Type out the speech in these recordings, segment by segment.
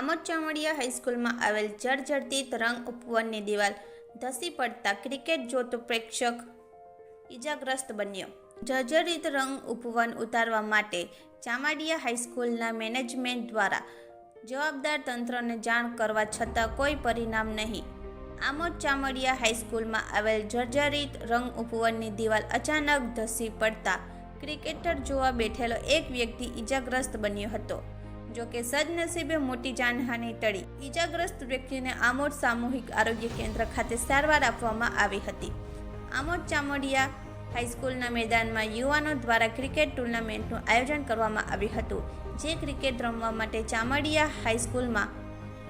આમોદ ચામડિયા હાઈસ્કૂલમાં આવેલ જર્જરિત રંગ ઉપવનની દિવાલ ધસી પડતા ક્રિકેટ જોતો પ્રેક્ષક ઈજાગ્રસ્ત બન્યો. જર્જરિત રંગ ઉપવન ઉતારવા માટે ચામાડિયા હાઈસ્કૂલના મેનેજમેન્ટ દ્વારા જવાબદાર તંત્રને જાણ કરવા છતાં કોઈ પરિણામ નહીં. આમોદ ચામડિયા હાઈસ્કૂલમાં આવેલ જર્જરિત રંગ ઉપવનની દિવાલ અચાનક ધસી પડતા ક્રિકેટર જોવા બેઠેલો એક વ્યક્તિ ઈજાગ્રસ્ત બન્યો હતો. જો કે સદનસીબે મોટી જાનહાનિ ટળી. ઈજાગ્રસ્ત વ્યક્તિને આમોદ સામૂહિક આરોગ્ય કેન્દ્ર ખાતે સારવાર આપવામાં આવી હતી. આમોદ ચામોડિયા હાઈસ્કૂલના મેદાનમાં યુવાનો દ્વારા ક્રિકેટ ટુર્નામેન્ટનું આયોજન કરવામાં આવ્યું હતું, જે ક્રિકેટ રમવા માટે ચામડિયા હાઈસ્કૂલમાં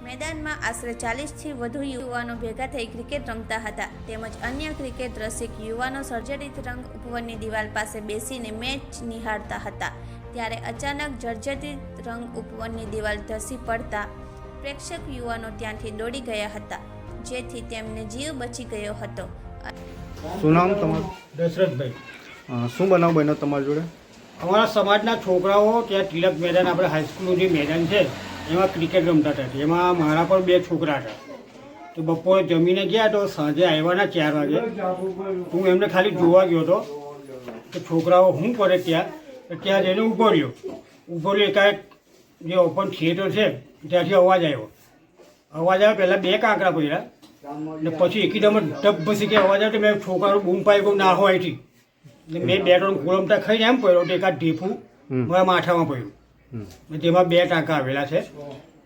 મેદાનમાં આશરે ચાલીસથી વધુ યુવાનો ભેગા થઈ ક્રિકેટ રમતા હતા, તેમજ અન્ય ક્રિકેટ રસિક યુવાનો સર્જરિત રંગ ઉપવનની દિવાલ પાસે બેસીને મેચ નિહાળતા હતા. ત્યારે અચાનક જર્જરિત રંગ ઉપવનની દિવાલ ધસી પડતા પ્રેક્ષક યુવાનો ત્યાંથી દોડી ગયા હતા જેથી તેમને જીવ બચી ગયો હતો. શું નામ તમારું? દશરથભાઈ. શું બનાવ બન્યો તમારી જોડે? અમારા સમાજના છોકરાઓ ત્યાં તિલક મેદાન આપણે હાઈસ્કૂલનું જે મેદાન છે એમાં ક્રિકેટ રમતા હતા. એમાં મારા પણ બે છોકરા હતા. તો બપોરે જમીને ગયા તો સાંજે આવ્યાના ચાર વાગે. હું એમને ખાલી જોવા ગયો હતો તો છોકરાઓ શું કરે ત્યાં? ત્યાં જઈને ઊભો રહ્યો. ઊભો રહ્યો કાંઈક જે ઓપન થિયેટર છે ત્યાંથી અવાજ આવ્યો. અવાજ આવ્યો પહેલાં બે કાંકરા પડ્યા. ને પછી એકદમ ડબ પછી કે અવાજ આવ્યો તો મેં છોકરાનું બૂમ પાઈ ગયું ના હોય એટલે મેં બે ત્રણ ગોળમતા ખાઈને એમ પડ્યો તો એકાદ ઢેફું. મારા માથામાં પડ્યું. તેમાં બે ટાંકા આવેલા છે.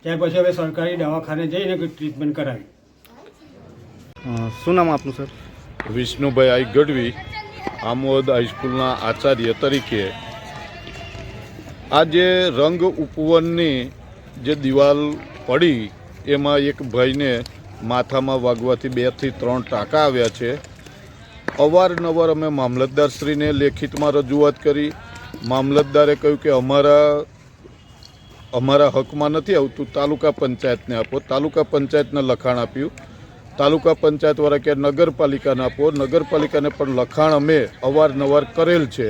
ત્યાર પછી હવે સરકારી દવાખાને જઈને ટ્રીટમેન્ટ કરાવી. શું નામ આપનું સર વિષ્ણુભાઈ આઈ ગઢવી આમોદ હાઈસ્કૂલના આચાર્ય તરીકે આ જે રંગ ઉપવનની જે દિવાલ પડી, એમાં એક ભાઈને માથામાં વાગવાથી બેથી ત્રણ ટાંકા આવ્યા છે. અવારનવાર અમે મામલતદારશ્રીને લેખિતમાં રજૂઆત કરી. મામલતદારે કહ્યું કે અમારા અમારા હકમાં નથી આવતું, તાલુકા પંચાયતને આપો. તાલુકા પંચાયતને લખાણ આપ્યું. તાલુકા પંચાયતવાળા કે નગરપાલિકાને આપો. નગરપાલિકાને પણ લખાણ અમે અવારનવાર કરેલ છે.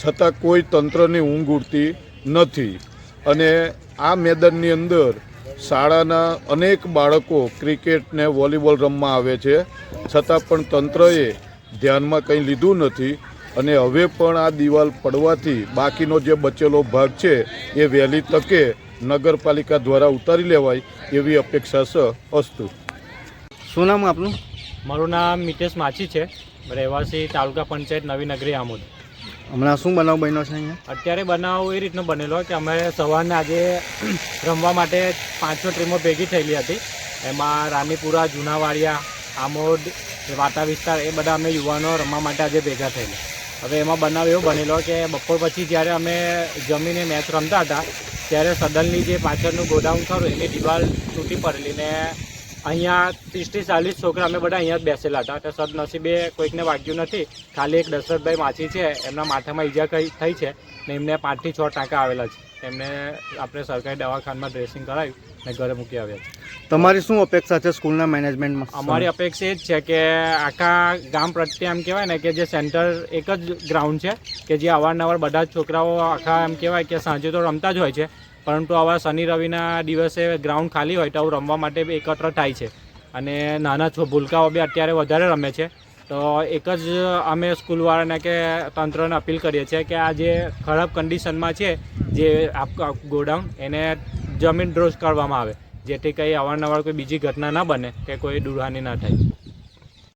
છતાં કોઈ તંત્રની ઊંઘ ઉડતી નથી. અને આ મેદાનની અંદર શાળાના અનેક બાળકો ક્રિકેટ ને વોલીબોલ રમવા આવે છે. છતાં પણ તંત્રએ ધ્યાનમાં કંઈ લીધું નથી. અને હવે પણ આ દિવાલ પડવાથી બાકીનો જે બચેલો ભાગ છે એ વહેલી તકે નગરપાલિકા દ્વારા ઉતારી લેવાય એવી અપેક્ષા છે અસ્તુ. શું નામ આપનું? મારું નામ મિતેશ માછી છે. રહેવાસી તાલુકા પંચાયત નવી નગરી આમોદ. હમણાં શું બનાવ બન્યો છે અહીંયા? અત્યારે બનાવ એ રીતનો બનેલો કે અમે સવારના આજે રમવા માટે પાંચ છ ટીમો ભેગી થયેલી હતી. એમાં રાનીપુરા જૂનાવાડિયા, આમોદ વાટા વિસ્તાર એ બધા અમે યુવાનો રમવા માટે આજે ભેગા થયેલા. હવે એમાં બનાવ એવો બનેલો કે બપોર પછી જ્યારે અમે જમીને મેચ રમતા હતા, ત્યારે સદનની જે પાછળનું ગોડાઉન ખરું એની દિવાલ તૂટી પડેલી ને અહીંયા ત્રીસથી ચાલીસ છોકરા અમે બધા અહીંયા જ બેસેલા હતા. તો સદનસીબે કોઈકને વાગ્યું નથી. ખાલી એક દશરથભાઈ માછી છે એમના માથામાં ઈજા કઈ થઈ છે ને એમને પાંચથી છ ટાંકા આવેલા છે. એમને આપણે સરકારી દવાખાનામાં ડ્રેસિંગ કરાવ્યું ને ઘરે મૂકી આવ્યા છે. તમારી શું અપેક્ષા છે સ્કૂલના મેનેજમેન્ટમાં? અમારી અપેક્ષા એ જ છે કે આખા ગામ પ્રત્યે એમ કહેવાય ને કે જે સેન્ટર એક જ ગ્રાઉન્ડ છે કે જે અવારનવાર બધા જ છોકરાઓ આખા એમ કહેવાય કે સાંજે તો રમતા જ હોય છે. પરંતુ આવા શનિ રવિના દિવસે ગ્રાઉન્ડ ખાલી હોય તો આવું રમવા માટે એકત્ર થાય છે. અને નાના ભૂલકાઓ બી અત્યારે વધારે રમે છે. તો એક જ અમે સ્કૂલવાળાને કે તંત્રને અપીલ કરીએ છીએ કે આ જે ખરાબ કન્ડિશનમાં છે, જે આપ ગોડાઉન, એને જમીન ડ્રોઝ કરવામાં આવે. જેથી કંઈ અવારનવાર કોઈ બીજી ઘટના ના બને, કે કોઈ દુરહાની ના થાય.